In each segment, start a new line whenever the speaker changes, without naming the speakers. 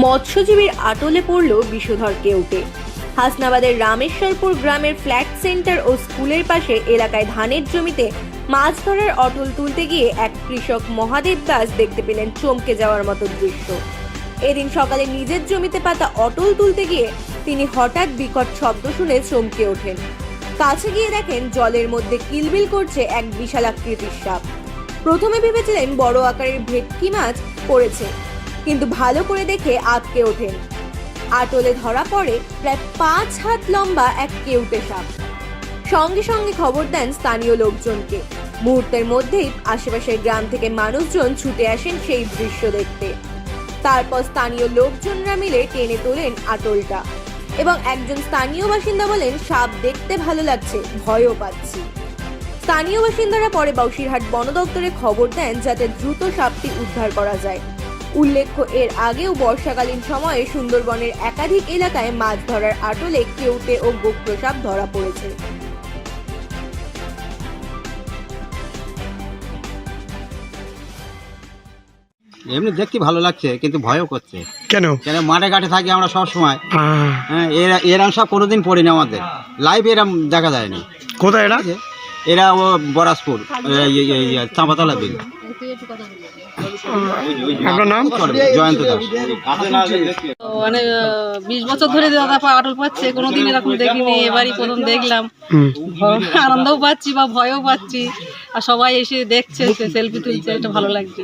মৎস্যজীবীর আটলে পড়ল বিষধর কেউটে হাসনাবাদের রামেশ্বরপুর গ্রামের ফ্ল্যাট সেন্টার ও স্কুলের পাশে এলাকায় ধানের জমিতে মাছ ধরার অটল তুলতে গিয়ে এক কৃষক মহাদেব দাস দেখতে পেলেন চমকে যাওয়ার মতো দৃশ্য। এদিন সকালে নিজের জমিতে পাতা অটল তুলতে গিয়ে তিনি হঠাৎ বিকট শব্দ শুনে চমকে ওঠেন। কাছে গিয়ে দেখেন জলের মধ্যে কিলবিল করছে এক বিশাল আকৃতির সাপ। প্রথমে ভেবেছিলেন বড় আকারের ভেটকি মাছ পড়েছে কিন্তু ভালো করে দেখে আটকে ওঠেন। আটলে ধরা পড়ে প্রায় পাঁচ হাত লম্বা এক কেউটে সাপ। সঙ্গে সঙ্গে খবর দেন স্থানীয় লোকজনকে। মুহূর্তের মধ্যেই আশেপাশের গ্রাম থেকে মানুষজন ছুটে আসেন সেই দৃশ্য দেখতে। তারপর স্থানীয় লোকজনরা মিলে টেনে তোলেন আটলটা এবং একজন স্থানীয় বাসিন্দা বলেন, সাপ দেখতে ভালো লাগছে, ভয়ও পাচ্ছি। স্থানীয় বাসিন্দারা পরে বসিরহাট বন দপ্তরে খবর দেন, যাতে দ্রুত সাপটি উদ্ধার করা যায়। উল্লেখ্য এর আগেও বর্ষাকালীন সময়ে সুন্দরবনের একাধিক এলাকায় মাছ ধরার আটলে কেউটে ও গোপ্র সাপ ধরা পড়েছে।
এমনি দেখতে ভালো লাগছে কিন্তু ভয়ও করছে।
কেন?
কেন মাঠে ঘাটে থাকি আমরা সব সময়। হ্যাঁ এরা এরম সব কোনোদিন পড়িনি আমাদের। লাইভ এরম দেখা যায়নি।
কোথায়
আছে? এরা ও বরাসপুর চাঁপাতলা বিল।
আপনার নাম?
জয়ন্ত দাস।
মানে বিশ বছর ধরে দাদা পা পাচ্ছে কোনোদিন এরকম দেখিনি এবারই প্রথম দেখলাম। আনন্দও পাচ্ছি বা ভয়ও পাচ্ছি আর সবাই এসে দেখছে সেলফি তুলছে এটা ভালো লাগছে।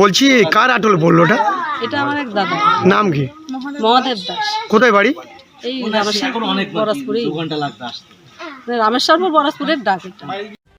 বলছি কার আটল বলল ওটা?
এটা আমার এক দাদা।
নাম কি?
মহাদেব দাস।
কোথায় বাড়ি?
এই রামেশ্বরপুর বরসপুরে রামেশ্বরপুর বরসপুরের ডাক এটা।